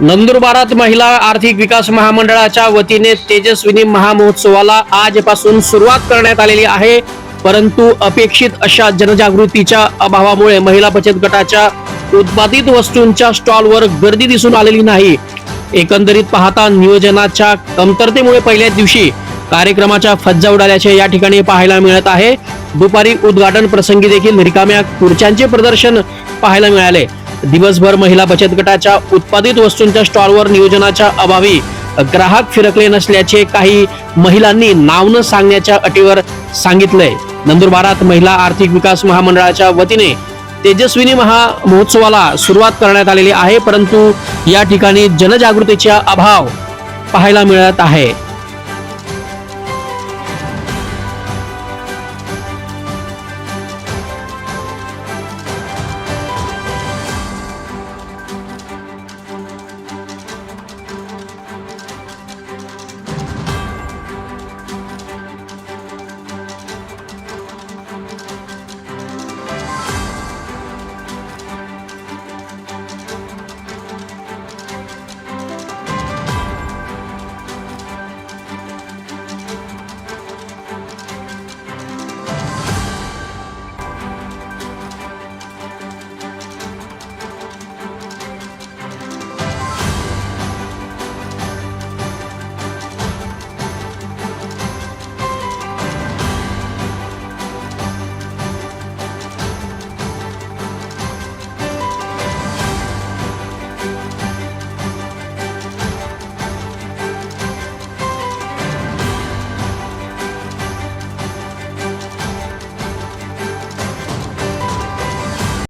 नंदुरबारात महिला आर्थिक विकास महामंडळाच्या वतीने तेजस्विनी महामहोत्सवाला आजपासून सुरुवात करण्यात आलेली आहे. परंतु अपेक्षित अशा जनजागृतीच्या अभावामुळे महिला बचत गटाच्या उत्पादित वस्तूंच्या स्टॉलवर गर्दी दिसून आलेली नाही. एकंदरीत पाहता नियोजनाच्या कमतरतेमुळे पहिल्या दिवशी कार्यक्रमाच्या फज्जा उडाल्याचे या ठिकाणी पाहायला मिळत आहे. दुपारी उद्घाटन प्रसंगी देखील रिकाम्या खुर्च्यांचे प्रदर्शन पाहायला मिळाले. दिवसभर महिला बचत गटाच्या उत्पादित वस्तूंच्या स्टॉलवर नियोजनाच्या अभावी ग्राहक फिरकले नसल्याचे काही महिलांनी नाव न सांगण्याच्या अटीवर सांगितलंय. नंदुरबारात महिला आर्थिक विकास महामंडळाच्या वतीने तेजस्विनी महा महोत्सवाला सुरुवात करण्यात आलेली आहे परंतु या ठिकाणी जनजागृतीचा अभाव पाहायला मिळत आहे.